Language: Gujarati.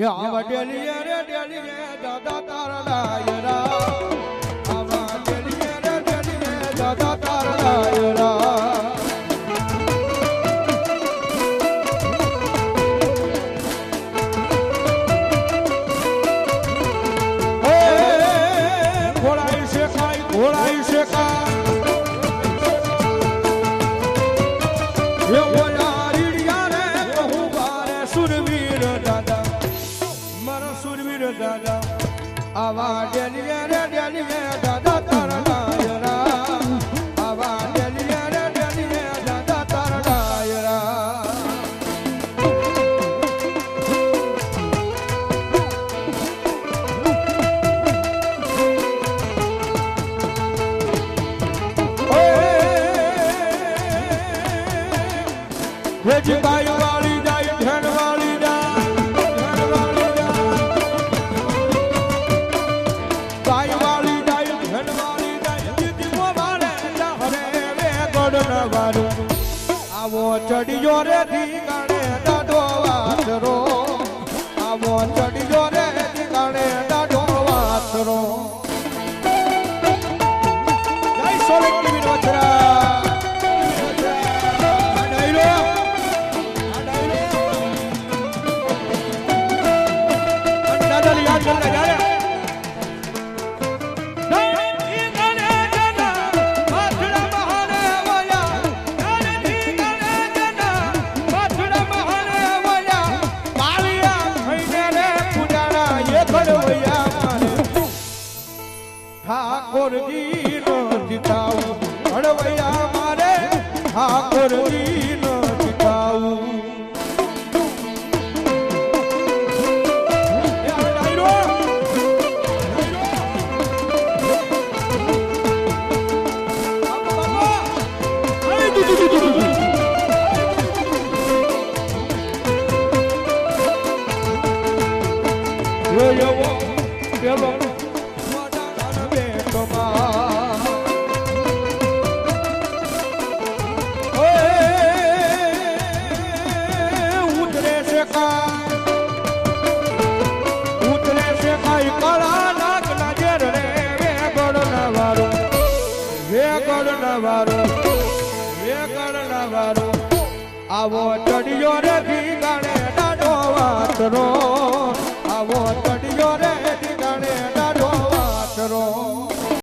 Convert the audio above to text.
આવા ડેલીએ રે, ડેલીએ દાદા તારા ડાયરા આવા ડેલીએ રે, ડેલીએ દાદા તારા ડાયરા એ ઘોડાઈ શેકાય ઘોડાઈ શેકાય. આવા ડેલીએ રે ડેલીએ દાદા તારા ડાયરા આવા ડેલીએ રે ડેલીએ દાદા તારા ડાયરા વેજી બાઈ વારું આવો ચડિયો રે ઠીકાણે દાડો વાસરો આવો ચડિયો રે ઠીકાણે દાડો વાસરો જય સોલંકી દાદાને યાદ કરતા ઠાકોરજી નો જીતાવું. મારે ઠાકોરજી નો આ ડાયરો ઉતરે છે કાય ઉતરે છે કાય કળા નાક ના જેર રે વેગડ ના વારો વેગડ ના વારો આવો ચડિયો રે ઠીકાણે ડાડો વાતરો આવો